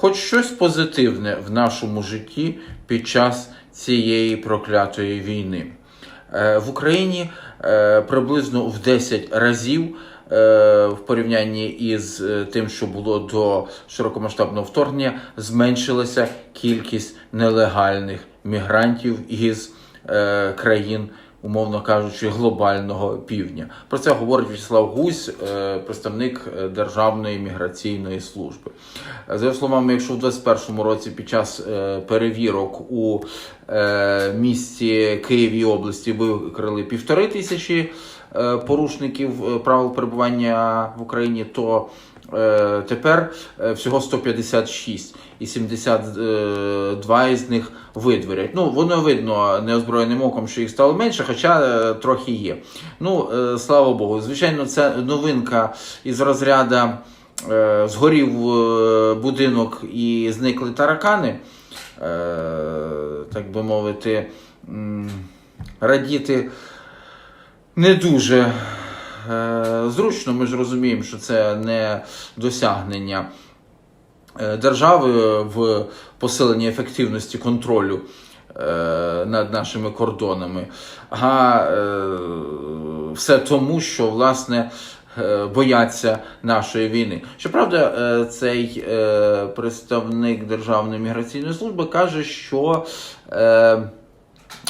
хоч щось позитивне в нашому житті під час цієї проклятої війни. Е, В Україні е, приблизно в 10 разів е, в порівнянні із тим, що було до широкомасштабного вторгнення, зменшилася кількість нелегальних мігрантів із країн. Умовно кажучи, глобального півдня. Про це говорить Вячеслав Гусь, е, представник е, Державної міграційної служби. Е, За його словами, якщо в 2021 році під час перевірок у місті Києві області викрили півтори тисячі порушників правил перебування в Україні, то тепер е, всього 156 і 72 із них видворять. Ну, воно видно неозброєним оком, що їх стало менше, хоча е, трохи є. Ну, е, слава Богу. Звичайно, це новинка із розряду е, згорів е, будинок і зникли таракани. Е, так би мовити, радіти не дуже е, зручно. Ми ж розуміємо, що це не досягнення е, держави в посиленні ефективності контролю е, над нашими кордонами, а е, все тому, що власне. е, Бояться нашої війни. Щоправда, е, цей е, представник Державної міграційної служби каже, що е,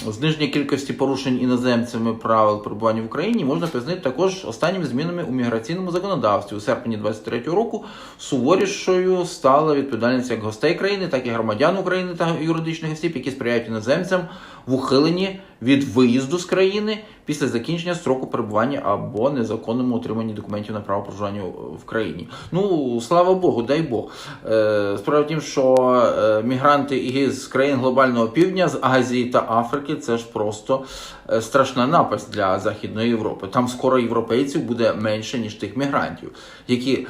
Зниження кількості порушень іноземцями правил перебування в Україні можна пояснити також останніми змінами у міграційному законодавстві. У серпні 2023 року суворішою стала відповідальність як гостей країни, так і громадян України та юридичних осіб, які сприяють іноземцям в ухиленні від виїзду з країни після закінчення строку перебування або незаконному отриманні документів на право проживання в країні. Ну слава Богу, дай Бог. Е, Справа в тім, що е, мігранти із країн глобального півдня, з Азії та Африки, це ж просто е, страшна напасть для Західної Європи. Там скоро європейців буде менше, ніж тих мігрантів, які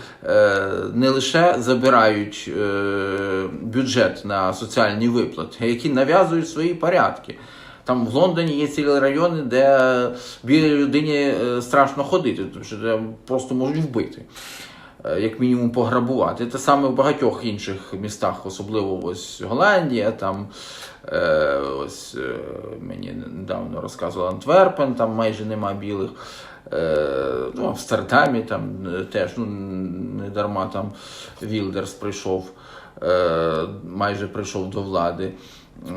не лише забирають бюджет на соціальні виплати, які нав'язують свої порядки. Там в Лондоні є цілі райони, де білій людині е, страшно ходити, тому що просто можуть вбити. Е, Як мінімум пограбувати. Те саме в багатьох інших містах, особливо ось Голландія, там е, ось мені недавно розказували Антверпен, там майже нема білих. Ну, Амстердамі там теж ну, не дарма там Вілдерс прийшов, майже прийшов до влади е,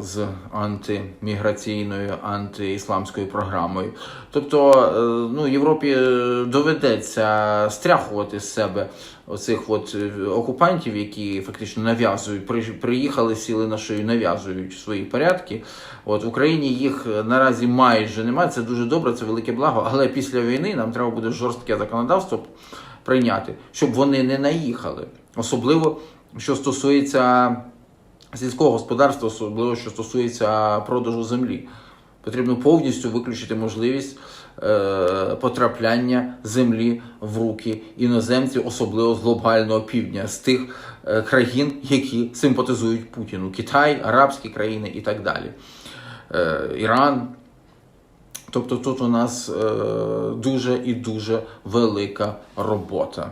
з антиміграційною, антиісламською програмою. Тобто, е, ну, Європі е, доведеться стряхувати з себе оцих от е, окупантів, які фактично нав'язують, при- приїхали, сіли на шию, нав'язують свої порядки. От в Україні їх е, наразі майже немає. Це дуже добре, це велике благо. Але після війни нам треба буде жорстке законодавство прийняти, щоб вони не наїхали. Особливо, що стосується сільського господарства, особливо що стосується продажу землі. Потрібно повністю виключити можливість е, потрапляння землі в руки іноземців, особливо з глобального півдня, з тих е, країн, які симпатизують Путіну: Китай, арабські країни і так далі. Е, Іран. Тобто тут у нас е, дуже і дуже велика робота.